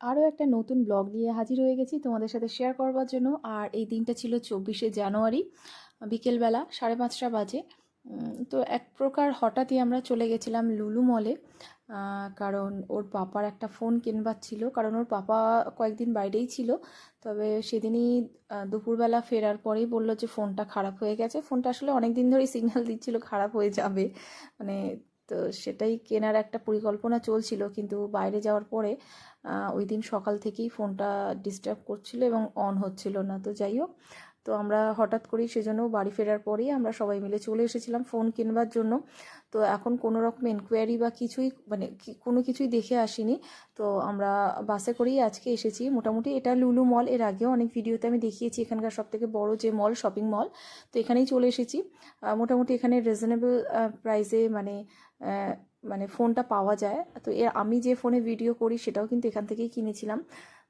আরও একটা নতুন ব্লগ নিয়ে হাজির হয়ে গেছি তোমাদের সাথে শেয়ার করবার জন্য। আর এই দিনটা ছিল চব্বিশে জানুয়ারি, বিকেলবেলা সাড়ে পাঁচটা বাজে। তো এক প্রকার হঠাৎই আমরা চলে গেছিলাম লুলু মলে কারণ ওর পাপার একটা ফোন কিনবার ছিল, কারণ ওর পাপা কয়েকদিন বাইরেই ছিল। তবে সেদিনই দুপুরবেলা ফেরার পরেই বলল যে ফোনটা খারাপ হয়ে গেছে। ফোনটা আসলে অনেক দিন ধরেই সিগন্যাল দিচ্ছিল, খারাপ হয়ে যাবে। মানে তো সেটাই কেনার একটা পরিকল্পনা চলছিল, কিন্তু বাইরে যাওয়ার পরে ওই দিন সকাল থেকেই ফোনটা ডিস্টার্ব করছিল এবং অন হচ্ছিল না। তো যাই হোক, তো আমরা হঠাৎ করেই সেজন্য বাড়ি ফেরার পরেই আমরা সবাই মিলে চলে এসেছিলাম ফোন কিনবার জন্য। তো এখন কোনো রকম এনকোয়ারি বা কিছুই মানে কোনো কিছুই দেখে আসিনি। তো আমরা বাসে করেই আজকে এসেছি। মোটামুটি এটা লুলু মল এর আগেও অনেক ভিডিওতে আমি দেখিয়েছি এখানকার সব থেকে বড় যে মল শপিং মল তো এখানেই চলে এসেছি। মোটামুটি এখানে রিজনেবল প্রাইসে মানে মানে ফোনটা পাওয়া যায়। তো এর আমি যে ফোনে ভিডিও করি সেটাও কিন্তু এখান থেকেই কিনেছিলাম।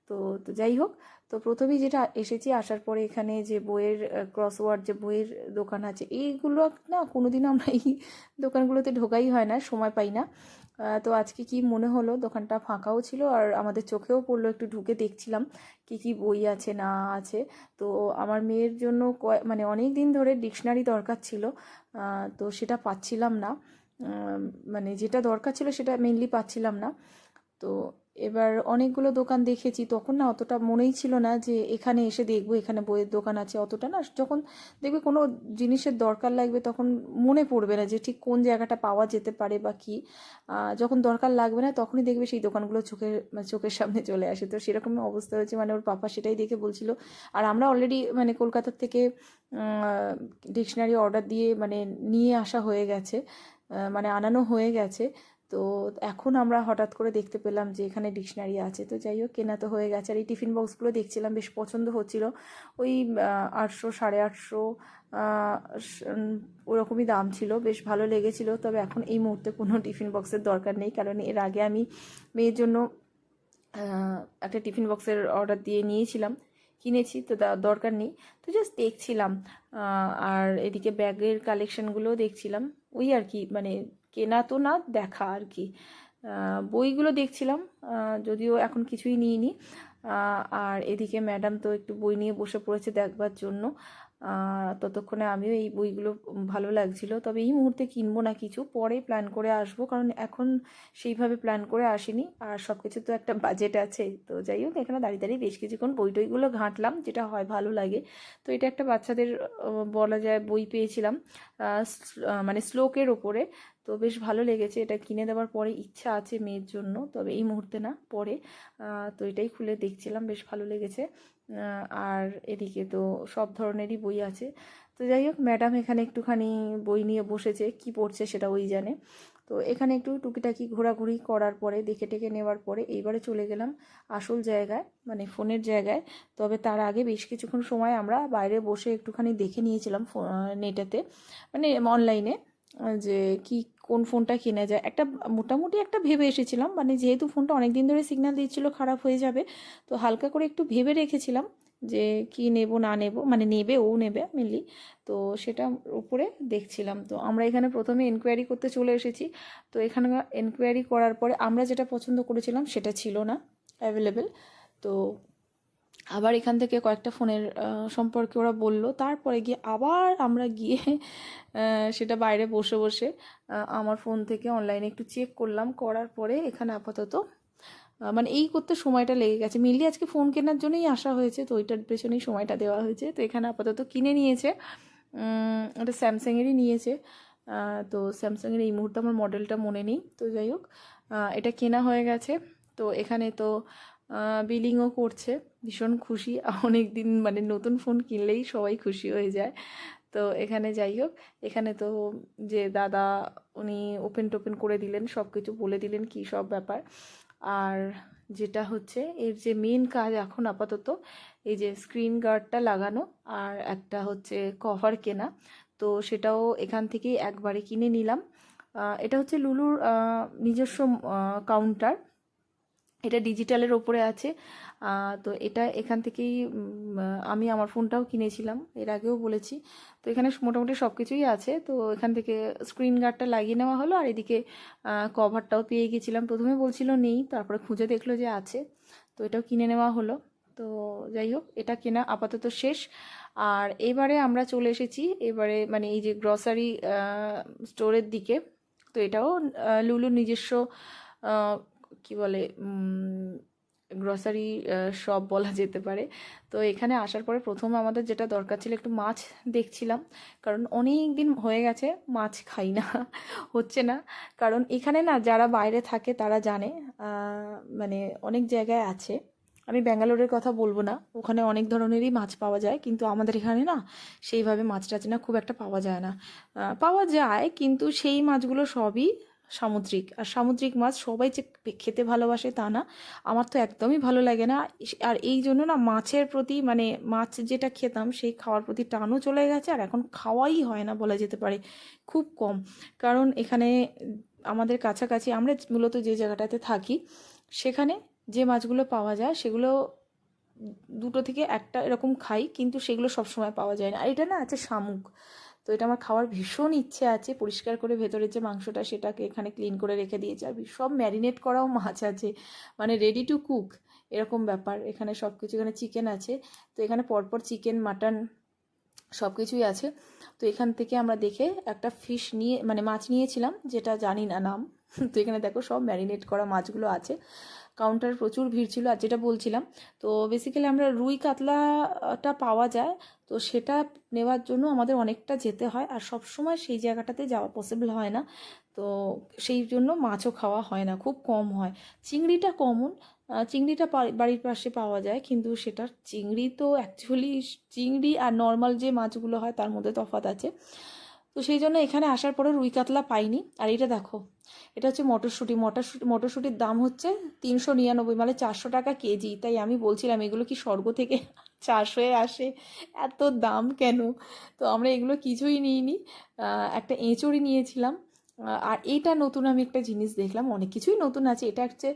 তো তো যাই হোক, তো প্রথমেই যেটা এসেছি আসার পরে এখানে যে বইয়ের ক্রসওয়ার্ড যে বইয়ের দোকান আছে, এইগুলো না কোনোদিনও আমরা এই দোকানগুলোতে ঢোকাই হয় না, সময় পাই না। তো আজকে কি মনে হলো? দোকানটা ফাঁকাও ছিল আর আমাদের চোখেও পড়ল, একটু ঢুকে দেখছিলাম কি কি বই আছে, না আছে। তো আমার মেয়ের জন্য মানে অনেক দিন ধরে ডিকশনারি দরকার ছিল তো সেটা পাচ্ছিলাম না। মানে যেটা দরকার ছিল সেটা মেনলি পাচ্ছিলাম না। তো এবার অনেকগুলো দোকান দেখেছি, তখন না অতটা মনেই ছিল না যে এখানে এসে দেখব, এখানে বইয়ের দোকান আছে, অতটা না। যখন দেখবে কোনো জিনিসের দরকার লাগবে তখন মনে পড়বে না যে ঠিক কোন জায়গাটা পাওয়া যেতে পারে বা কি। যখন দরকার লাগবে না তখনই দেখবে সেই দোকানগুলো চোখের চোখের সামনে চলে আসে। তো সেরকম অবস্থা হয়েছে মানে ওর পাপা সেটাই দেখে বলছিল। আর আমরা অলরেডি মানে কলকাতার থেকে ডিকশনারি অর্ডার দিয়ে মানে নিয়ে আসা হয়ে গেছে মানে আনানো হয়ে গেছে। তো এখন আমরা হঠাৎ করে দেখতে পেলাম যে এখানে ডিকশনারি আছে। তো যাই হোক, কেনা তো হয়ে গেছে। আর এই টিফিন বক্সগুলো দেখছিলাম, বেশ পছন্দ হচ্ছিল। ওই আটশো, সাড়ে আটশো ওরকমই দাম ছিল, বেশ ভালো লেগেছিল। তবে এখন এই মুহূর্তে কোনো টিফিন বক্সের দরকার নেই, কারণ এর আগে আমি মেয়ের জন্য একটা টিফিন বক্সের অর্ডার দিয়ে নিয়েছিলাম, কিনেছি, তো দরকার নেই। তো জাস্ট দেখছিলাম আর এদিকে ব্যাগের কালেকশানগুলোও দেখছিলাম। ওই আর কি মানে কেনা তো না, দেখা আর কি। বইগুলো দেখছিলাম যদিও এখন কিছুই নিইনি। আর এদিকে ম্যাডাম তো একটু বই নিয়ে বসে পড়েছে দেখবার জন্য। ততক্ষণে আমিও এই বইগুলো ভালো লাগছিল। তবে এই মুহূর্তে কিনবো না কিছু, পরে প্ল্যান করে আসব, কারণ এখন সেইভাবে প্ল্যান করে আসিনি। আর সব কিছু তো একটা বাজেট আছে, তো যাই হোক, এখানে দাঁড়িয়ে দাঁড়িয়ে বেশ কিছুক্ষণ বই টইগুলো ঘাঁটলাম, যেটা হয় ভালো লাগে। তো এটা একটা বাচ্চাদের বলা যায় বই পেয়েছিলাম মানে শ্লোকের ওপরে। তো বেশ ভালো লেগেছে, এটা কিনে দেওয়ার পরে ইচ্ছা আছে মেয়ের জন্য, তবে এই মুহূর্তে না, পরে তো এটাই খুলে দেখছিলাম, বেশ ভালো লেগেছে। আর এদিকে তো সব ধরনেরই বই আছে। তো যাই হোক, ম্যাডাম এখানে একটুখানি বই নিয়ে বসেছে, কি পড়ছে সেটা ওই জানে। তো এখানে একটু টুকিটাকি ঘোরাঘুরি করার পরে, দেখে টেকে নেওয়ার পরে এইবারে চলে গেলাম আসল জায়গায় মানে ফোনের জায়গায়। তবে তার আগে বেশ কিছুক্ষণ সময় আমরা বাইরে বসে একটুখানি দেখে নিয়েছিলাম ফো- নেটেতে মানে অনলাইনে, যে কি কোন ফোনটা কেনা যায়। একটা মোটামুটি একটা ভেবে এসেছিলাম মানে যেহেতু ফোনটা অনেক দিন ধরে সিগন্যাল দিচ্ছিল খারাপ হয়ে যাবে, তো হালকা করে একটু ভেবে রেখেছিলাম যে কি নেব, না নেব মানে নেবে ও নেবে মেনলি তো সেটা উপরে দেখছিলাম। তো আমরা এখানে প্রথমে এনকোয়ারি করতে চলে এসেছি, তো এখানে এনকোয়ারি করার পরে আমরা যেটা পছন্দ করেছিলাম সেটা ছিল না অ্যাভেলেবেল তো আবার এখান থেকে কয়েকটা ফোনের সম্পর্কে ওরা বলল। তারপরে গিয়ে আবার আমরা গিয়ে সেটা বাইরে বসে বসে আমার ফোন থেকে অনলাইনে একটু চেক করলাম। করার পরে এখানে আপাতত মানে এই করতে সময়টা লেগে গেছে। মেনলি আজকে ফোন কেনার জন্যই আসা হয়েছে, তো ওইটার পেছনেই সময়টা দেওয়া হয়েছে। তো এখানে আপাতত কিনে নিয়েছে। ওটা স্যামসাংয়েরই নিয়েছে। তো স্যামসাংয়ের এই মুহূর্তে আমার মডেলটা মনে নেই। তো যাই হোক এটা কেনা হয়ে গেছে। তো এখানে তো বিলিংও করছে। ভীষণ খুশি। অনেক দিন মানে নতুন ফোন কিনলেই সবাই খুশি হয়ে যায়। তো এখানে যাই হোক, এখানে তো যে দাদা উনি ওপেন টোপেন করে দিলেন সব কিছু বলে দিলেন কী সব ব্যাপার। আর যেটা হচ্ছে, এর যে মেন কাজ এখন আপাতত, এই যে স্ক্রিন গার্ডটা লাগানো আর একটা হচ্ছে কভার কেনা। তো সেটাও এখান থেকেই একবারে কিনে নিলাম। এটা হচ্ছে লুলুর নিজস্ব কাউন্টার এটা ডিজিটালের ওপরে আছে। তো এটা এখান থেকেই আমি আমার ফোনটাও কিনেছিলাম, এর আগেও বলেছি। তো এখানে মোটামুটি সব কিছুই আছে। তো এখান থেকে স্ক্রিন গার্ডটা লাগিয়ে নেওয়া হলো আর এদিকে কভারটাও পেয়ে গেছিলাম। প্রথমে বলছিল নেই, তারপরে খুঁজে দেখল যে আছে। তো এটাও কিনে নেওয়া হলো। তো যাই হোক, এটা কেনা আপাতত শেষ। আর এবারে আমরা চলে এসেছি, এবারে মানে এই যে গ্রসারি স্টোরের দিকে। তো এটাও লুলুর নিজস্ব কি বলে গ্রসারি শপ বলা যেতে পারে। তো এখানে আসার পরে প্রথম আমাদের যেটা দরকার ছিল একটু মাছ দেখছিলাম। কারণ অনেক দিন হয়ে গেছে, মাছ খাই না, হচ্ছে না। কারণ এখানে না, যারা বাইরে থাকে তারা জানে মানে অনেক জায়গায় আছে। আমি ব্যাঙ্গালোরের কথা বলব না, ওখানে অনেক ধরনেরই মাছ পাওয়া যায়, কিন্তু আমাদের এখানে না, সেইভাবে মাছ টাছ না, খুব একটা পাওয়া যায় না। পাওয়া যায়, কিন্তু সেই মাছগুলো সবই সামুদ্রিক। আর সামুদ্রিক মাছ সবাই যে খেতে ভালোবাসে তা না। আমার তো একদমই ভালো লাগে না। আর এই জন্য না মাছের প্রতি মানে মাছ যেটা খেতাম সেই খাওয়ার প্রতি টানও চলে গেছে আর এখন খাওয়াই হয় না বলা যেতে পারে। খুব কম। কারণ এখানে আমাদের কাছাকাছি আমরা মূলত যে জায়গাটাতে থাকি, সেখানে যে মাছগুলো পাওয়া যায় সেগুলো দুটো থেকে একটা এরকম খাই, কিন্তু সেগুলো সবসময় পাওয়া যায় না। আর এটা না আছে শামুক। তো এটা আমার খাওয়ার ভীষণ ইচ্ছে আছে। পরিষ্কার করে ভেতরের যে মাংসটা সেটাকে এখানে ক্লিন করে রেখে দিয়েছে। আর সব ম্যারিনেট করাও মাছ আছে। মানে রেডি টু কুক এরকম ব্যাপার। এখানে সব কিছু এখানে চিকেন আছে। তো এখানে পরপর চিকেন মাটন সব কিছুই আছে। তো এখান থেকে আমরা দেখে একটা ফিশ নিয়ে মানে মাছ নিয়েছিলাম, যেটা জানি না নাম। তো এখানে দেখো সব ম্যারিনেট করা মাছগুলো আছে। কাউন্টার প্রচুর ভিড় ছিল, আর যেটা বলছিলাম, তো বেসিক্যালি আমরা রুই কাতলাটা পাওয়া যায়, তো সেটা নেওয়ার জন্য আমাদের অনেকটা যেতে হয়, আর সব সময় সেই জায়গাটাতে যাওয়া পসিবল হয় না, তো সেই জন্য মাছও খাওয়া হয় না, খুব কম হয়। চিংড়িটা কমন চিংড়িটা বাড়ির পাশে পাওয়া যায়, কিন্তু সেটার চিংড়ি তো অ্যাকচুয়ালি চিংড়ি আর নর্মাল যে মাছগুলো হয় তার মধ্যে তফাৎ আছে। তো সেই জন্য এখানে আসার পরে রুই কাতলা পাইনি। আর এটা দেখো, এটা হচ্ছে মটরশুঁটি। মটরশুঁটি, মটরশুঁটির দাম হচ্ছে তিনশো নিরানব্বই মানে চারশো টাকা কেজি। তাই আমি বলছিলাম, এগুলো কি স্বর্গ থেকে চাষ হয়ে আসে? এত দাম কেন? তো আমরা এগুলো কিছুই নিইনি। একটা এঁচড়ি নিয়েছিলাম। আর এটা নতুন আমি একটা জিনিস দেখলাম, অনেক কিছুই নতুন আছে। এটা হচ্ছে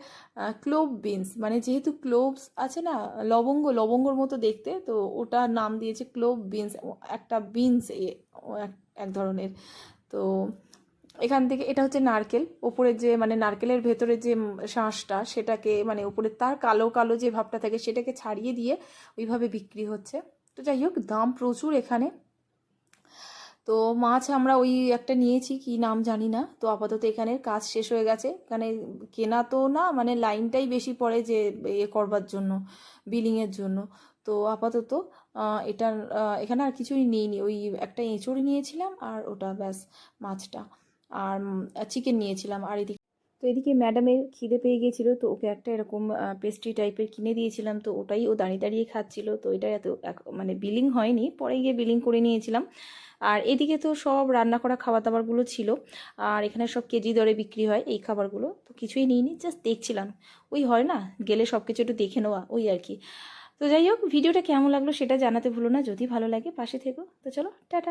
ক্লোভ বিনস। মানে যেহেতু ক্লোভস আছে না, লবঙ্গ, লবঙ্গর মতো দেখতে, তো ওটা নাম দিয়েছে ক্লোভ বিনস, একটা বিনস এক ধরনের। তো এখান থেকে এটা হচ্ছে নারকেল। ওপরের যে মানে নারকেলের ভেতরে যে শাঁসটা, সেটাকে মানে উপরে তার কালো কালো যে ভাবটা থাকে, সেটাকে ছাড়িয়ে দিয়ে ওইভাবে বিক্রি হচ্ছে। তো যাই হোক, দাম প্রচুর এখানে। তো মাছ আমরা ওই একটা নিয়েছি, কি নাম জানি না। তো আপাতত এখানের কাজ শেষ হয়ে গেছে। এখানে কেনা তো না মানে লাইনটাই বেশি পড়ে যে এ করবার জন্য, বিলিংয়ের জন্য। তো আপাতত এটার এখানে আর কিছুই নিইনি। ওই একটা এঁচড় নিয়েছিলাম আর ওটা ব্যাস মাছটা। আর চিকেন নিয়েছিলাম আর এদিকে তো এদিকে ম্যাডামের খিদে পেয়ে গিয়েছিল, তো ওকে একটা এরকম পেস্ট্রি টাইপের কিনে দিয়েছিলাম, তো ওটাই ও দাঁড়িয়ে দাঁড়িয়ে খাচ্ছিল। তো এটা এত মানে বিলিং হয়নি, পরে গিয়ে বিলিং করে নিয়েছিলাম। আর এদিকে তো সব রান্না করা খাবার দাবারগুলো ছিল, আর এখানে সব কেজি দরে বিক্রি হয় এই খাবারগুলো। তো কিছুই নিইনি জাস্ট দেখছিলাম। ওই হয় না, গেলে সব কিছু একটু দেখে নেওয়া, ওই আর কি। তো যাই হোক, ভিডিওটা কেমন লাগল সেটা জানাতে ভুলো না। যদি ভালো লাগে, পাশে থেকো। তো চলো, টাটা।